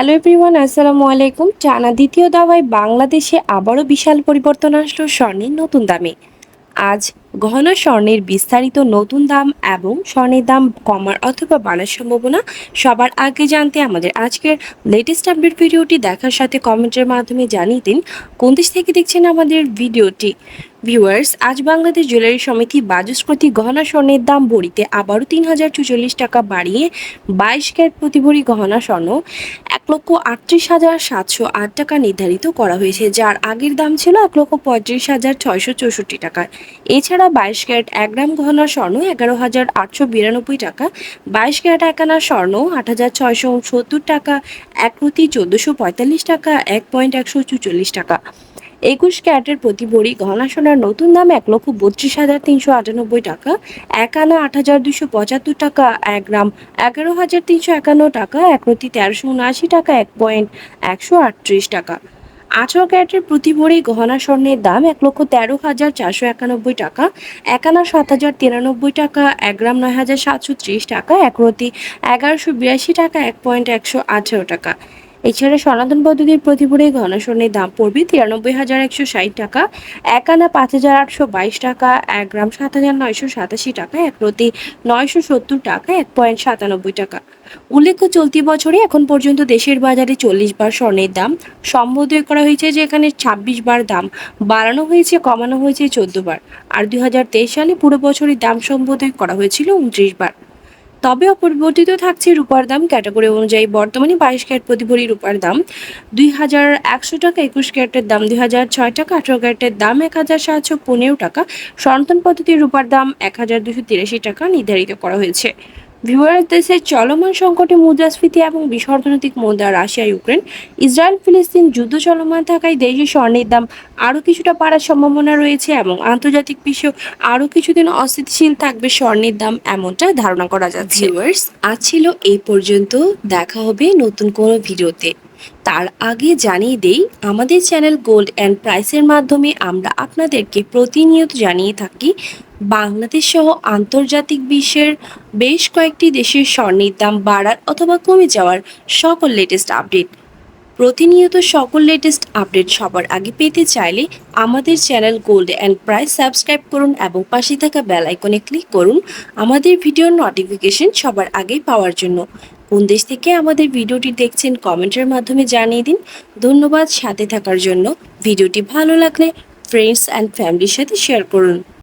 Hello everyone, আসসালামু আলাইকুম। টানা দ্বিতীয় দাওয়ায় বাংলাদেশে আবারও বিশাল পরিবর্তন আসলো স্বর্ণের নতুন দামে। আজ গহনা স্বর্ণের বিস্তারিত নতুন দাম এবং স্বর্ণের দাম কমার অথবা বাড়ার সম্ভাবনা সবার আগে জানতে আমাদের আজকের লেটেস্ট আপডেট ভিডিওটি দেখার সাথে কমেন্টের মাধ্যমে জানিয়ে দিন কোন দেশ থেকে দেখছেন আমাদের ভিডিওটি। ভিউয়ার্স, আজ বাংলাদেশ জুয়েলারি সমিতি বাজুস প্রতি গহনা স্বর্ণের দাম ভরিতে আবারও তিন হাজার চুচল্লিশ টাকা বাড়িয়ে বাইশ ক্যারেট প্রতি ভরি গহনা স্বর্ণ লক্ষ আটত্রিশ হাজার সাতশো আট টাকা নির্ধারিত করা হয়েছে, যার আগের দাম ছিল এক লক্ষ পঁয়ত্রিশ হাজার ছয়শো চৌষট্টি টাকা। এছাড়া বাইশ ক্যারেট এক গ্রাম গহনা স্বর্ণ এগারো হাজার আটশো বিরানব্বই টাকা, বাইশ ক্যারেট এক আনা স্বর্ণ আট হাজার ছয়শো সত্তর টাকা, এক প্রতি চোদ্দোশো পঁয়তাল্লিশ টাকা, এক পয়েন্ট একশো চুচল্লিশ টাকা। একুশ ক্যারেটের প্রতি ভরি গহনা সোনার নতুন দাম এক লক্ষ বত্রিশ হাজার তিনশো আটানব্বই টাকা। এক আনা আট হাজার দুশো পঁচাত্তর টাকা, এক গ্রাম এগারো হাজার তিনশো একান্ন টাকা, এক প্রতি তেরোশো উনআশি টাকা, এক পয়েন্ট একশো আটত্রিশ টাকা। আঠারো ক্যারেটের প্রতি ভরি গহনা স্বর্ণের দাম এক লক্ষ তেরো হাজার চারশো একানব্বই টাকা। এক আনা সাত হাজার তিরানব্বই টাকা, এক গ্রাম নয় হাজার সাতশো ত্রিশ টাকা, এক প্রতি এগারোশো বিরাশি টাকা, এক পয়েন্ট একশো আঠেরো টাকা। এছাড়া সনাতন পদ্ধতির প্রতিপুরে ভরি গহনা স্বর্ণের দাম পড়বে তিরানব্বই হাজার একশো ষাট টাকা, এক আনা পাঁচ হাজার আটশো বাইশ টাকা, এক গ্রাম সাত হাজার নয়শো সাতাশি টাকা, এক প্রতি নয়শো সত্তর টাকা, এক পয়েন্ট সাতানব্বই টাকা। উল্লেখ্য চলতি বছরে এখন পর্যন্ত দেশের বাজারে চল্লিশ বার স্বর্ণের দাম সম্বোধন করা হয়েছে যে এখানে ছাব্বিশ বার দাম বাড়ানো হয়েছে, কমানো হয়েছে চোদ্দ বার। আর দুই হাজার তেইশ সালে পুরো বছরের দাম সম্বোধন করা হয়েছিল উনত্রিশ বার। তবে অপরিবর্তিত থাকছে রূপার দাম ক্যাটাগরি অনুযায়ী। বর্তমানে বাইশ ক্যারেট প্রতি ভরি রূপার দাম দুই হাজার একশো টাকা, একুশ ক্যারেটের দাম দুই হাজার ছয় টাকা, আঠেরো ক্যারেটের দাম এক হাজার সাতশো পনেরো টাকা। সন্তান পদ্ধতির রূপার দাম এক হাজার দুশো তিরাশি টাকা নির্ধারিত করা হয়েছে। ভিউয়ার দেশের চলমান সংকটে মুদ্রাস্ফীতি এবং বিশ্ব অর্থনৈতিক মুদ্রা রাশিয়া, ইউক্রেন, ইসরায়েল, ফিলিস্তিন যুদ্ধ চলমান থাকায় দেশে স্বর্ণের দাম আরও কিছুটা বাড়ার সম্ভাবনা রয়েছে এবং আন্তর্জাতিক বিশ্বেও আরও কিছুদিন অস্থিতিশীল থাকবে স্বর্ণের দাম এমনটা ধারণা করা যাচ্ছে। ভিউয়ার্স, আজ ছিল এই পর্যন্ত। দেখা হবে নতুন কোনো ভিডিওতে। তার আগে জানিয়ে দেই, আমাদের চ্যানেল গোল্ড অ্যান্ড প্রাইসের মাধ্যমে আমরা আপনাদেরকে প্রতিনিয়ত জানিয়ে থাকি বাংলাদেশ সহ আন্তর্জাতিক বিশ্বের বেশ কয়েকটি দেশের স্বর্ণের দাম বাড়ার অথবা কমে যাওয়ার সকল লেটেস্ট আপডেট প্রতিনিয়ত সকল লেটেস্ট আপডেট সবার আগে পেতে চাইলে আমাদের channel gold and price subscribe করুন এবং পাশে থাকা বেল আইকনে ক্লিক করুন আমাদের ভিডিওর নোটিফিকেশন সবার আগে পাওয়ার জন্য। কোন দেশ থেকে আমাদের ভিডিওটি দেখছেন কমেন্টের মাধ্যমে জানিয়ে দিন। ধন্যবাদ, সাথে থাকার জন্য। ভিডিওটি ভালো লাগলে ফ্রেন্ডস অ্যান্ড ফ্যামিলির সাথে শেয়ার করুন।